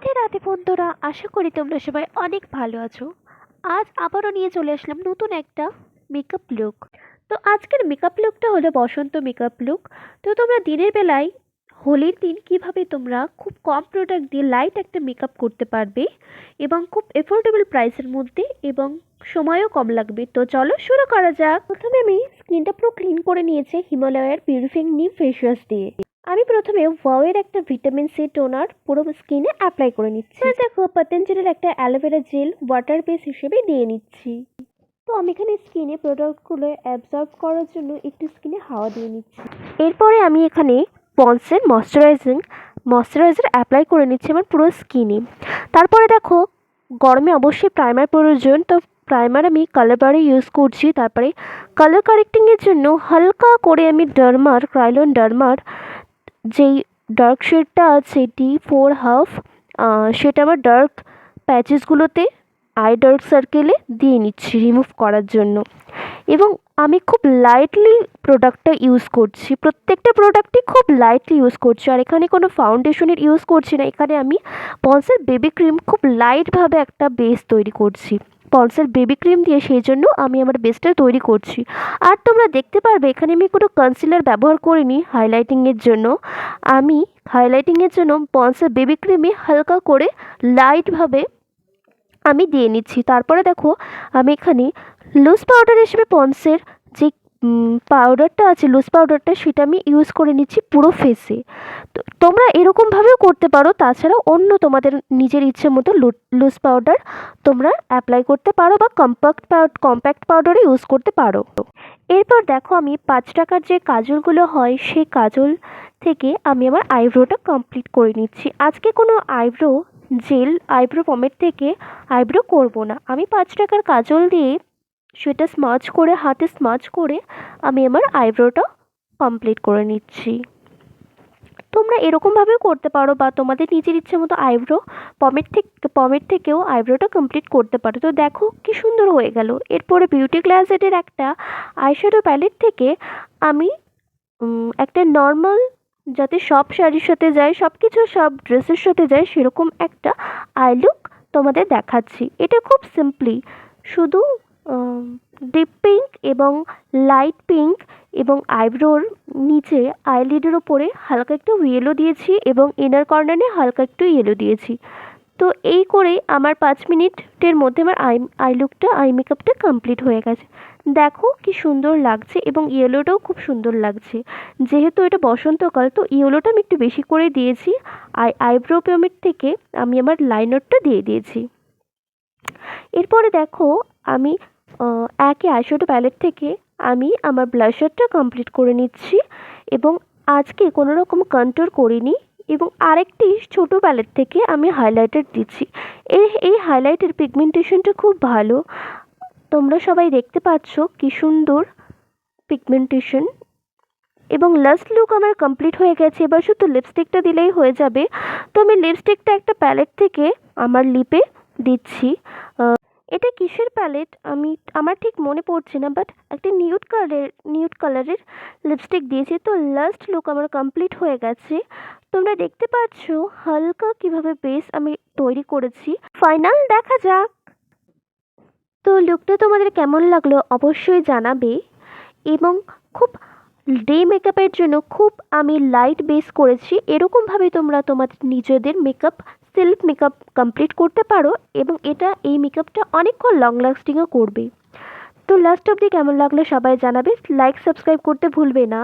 রাধে রাধে বন্ধুরা, আশা করি তোমরা সবাই অনেক ভালো আছো। আজ আবারও নিয়ে চলে আসলাম নতুন একটা মেকআপ লুক তো আজকের মেকআপ লুকটা হলো বসন্ত মেকআপ লুক তো তোমরা দিনের বেলায় হোলির দিন কীভাবে তোমরা খুব কম প্রোডাক্ট দিয়ে লাইট একটা মেকআপ করতে পারবে এবং খুব এফোর্ডেবল প্রাইসের মধ্যে এবং সময়ও কম লাগবে। তো চলো শুরু করা যাক। প্রথমে আমি স্কিনটা পুরো ক্লিন করে নিয়েছি, হিমালয়ের পিউরিফিং নিম ফেস ওয়াশ দিয়ে। আমি প্রথমে ওয়াওয়ের একটা ভিটামিন সি টোনার পুরো স্কিনে অ্যাপ্লাই করে নিচ্ছি। দেখো পতঞ্জলির একটা অ্যালোভেরা জেল ওয়াটার বেস হিসেবে দিয়ে নিচ্ছি। তো আমি এখানে স্কিনে প্রোডাক্টগুলো অ্যাবজর্ব করার জন্য একটু স্কিনে হাওয়া দিয়ে নিচ্ছি। এরপরে আমি এখানে পন্সের ময়শ্চারাইজিং ময়শ্চারাইজার অ্যাপ্লাই করে নিচ্ছি আমার পুরো স্কিনে তারপরে দেখো, গরমে অবশ্যই প্রাইমার প্রয়োজন। তো প্রাইমার আমি কালার বারে ইউজ করছি। তারপরে কালার কারেক্টিংয়ের জন্য হালকা করে আমি ডার্মার ক্রাইলন ডার্মার যেই ডার্ক শেডটা আছে ডি ফোর হাফ সেটা আমার ডার্ক প্যাচেসগুলোতে আই ডার্ক সার্কেলে দিয়ে নিচ্ছি রিমুভ করার জন্য। এবং আমি খুব লাইটলি প্রোডাক্টটা ইউজ করছি। প্রত্যেকটা প্রোডাক্টই খুব লাইটলি ইউজ করছি। আর এখানে কোনো ফাউন্ডেশনের ইউজ করছি না। এখানে আমি পন্সের বেবি ক্রিম খুব লাইটভাবে একটা বেস তৈরি করছি। পন্সের বেবি ক্রিম দিয়ে সেই জন্য আমি আমার বেসটা তৈরি করছি। আর তোমরা দেখতে পারবে, এখানে আমি কোনো কনসিলার ব্যবহার করিনি হাইলাইটিংয়ের জন্য। আমি হাইলাইটিংয়ের জন্য পন্সের বেবি ক্রিমে হালকা করে লাইটভাবে আমি দিয়ে নিচ্ছি। তারপরে দেখো, আমি এখানে লুজ পাউডার হিসেবে পন্সের যে পাউডারটা আছে লুজ পাউডারটা সেটা আমি ইউজ করে নিচ্ছি পুরো ফেসে তোমরা এরকমভাবেও করতে পারো তাছাড়া অন্য তোমাদের নিজের ইচ্ছে মতো লুজ পাউডার তোমরা অ্যাপ্লাই করতে পারো বা কম্প্যাক্ট কম্প্যাক্ট পাউডারও ইউজ করতে পারো। এরপর দেখো আমি পাঁচ টাকার যে কাজলগুলো হয়, সেই কাজল থেকে আমি আমার আইব্রোটা কমপ্লিট করে নিচ্ছি। আজকে কোনো আইব্রো জেল আইব্রো পমের থেকে আইব্রো করব না। আমি পাঁচ টাকার কাজল দিয়ে সেটা স্মাচ করে, হাতে স্মাচ করে আমি আমার আইব্রোটা কমপ্লিট করে নিচ্ছি। তোমরা এরকমভাবেও করতে পারো বা তোমাদের নিজের ইচ্ছে মতো আইব্রো পমের থেকে পমের থেকেও আইব্রোটা কমপ্লিট করতে পারো। তো দেখো কি সুন্দর হয়ে গেল। এরপরে বিউটি গ্লাসেটের একটা আইশ্যাডো প্যালেট থেকে আমি একটা নর্মাল যাতে সব শাড়ির সাথে যায় সব কিছু সব ড্রেসের সাথে যায়, সেরকম একটা আই লুক তোমাদের দেখাচ্ছি। এটা খুব সিম্পলি শুধু ডিপ পিঙ্ক এবং লাইট পিঙ্ক এবং আইব্রোর নিচে আইলিডের ওপরে হালকা একটু ইয়েলো দিয়েছি এবং ইনার কর্নারে হালকা একটু ইয়েলো দিয়েছি। তো এই করেই আমার পাঁচ মিনিটের মধ্যে আমার আই আই লুকটা আই মেকআপটা কমপ্লিট হয়ে গেছে। দেখো কি সুন্দর লাগছে এবং ইয়েলোটাও খুব সুন্দর লাগছে। যেহেতু এটা বসন্তকাল, তো ইয়েলোটা আমি একটু বেশি করে দিয়েছি। আর আইব্রো পেমেন্ট থেকে আমি আমার লাইনারটা দিয়ে দিয়েছি। এরপরে দেখো আমি একই আইশ্যাডো প্যালেট থেকে আমি আমার ব্লাশারটা কমপ্লিট করে নিচ্ছি। এবং আজকে কোনো রকম কন্ট্রোল করিনি এবং আরেকটি ছোটো প্যালেট থেকে আমি হাইলাইটার দিচ্ছি। এই এই হাইলাইটের পিগমেন্টেশনটা খুব ভালো। তোমরা সবাই দেখতে পাচ্ছ কি সুন্দর পিগমেন্টেশন এবং লাস্ট লুক আমার কমপ্লিট হয়ে গেছে। এবার শুধু লিপস্টিকটা দিলেই হয়ে যাবে। তো আমি লিপস্টিকটা একটা প্যালেট থেকে আমার লিপে দিচ্ছি। এটা কিসের প্যালেট আমি, আমার ঠিক মনে পড়ছে না বাট একটা নিউড কালারের নিউড কালারের লিপস্টিক দিয়েছি। তো লাস্ট লুক আমার কমপ্লিট হয়ে গেছে। তোমরা দেখতে পাচ্ছ হালকা কীভাবে বেস আমি তৈরি করেছি। ফাইনাল দেখা যাক। তো লুকটা তোমাদের কেমন লাগল অবশ্যই জানাবে। এবং খুব ডে মেকআপের জন্য খুব আমি লাইট বেস করেছি। এরকমভাবে তোমরা তোমাদের নিজেদের মেকআপ সেলফ মেকআপ কমপ্লিট করতে পারো এবং এটা, এই মেকআপটা অনেকক্ষণ লং লাস্টিংও করবে। তো লাস্ট অবধি কেমন লাগল সবাই জানাবে। লাইক সাবস্ক্রাইব করতে ভুলবে না।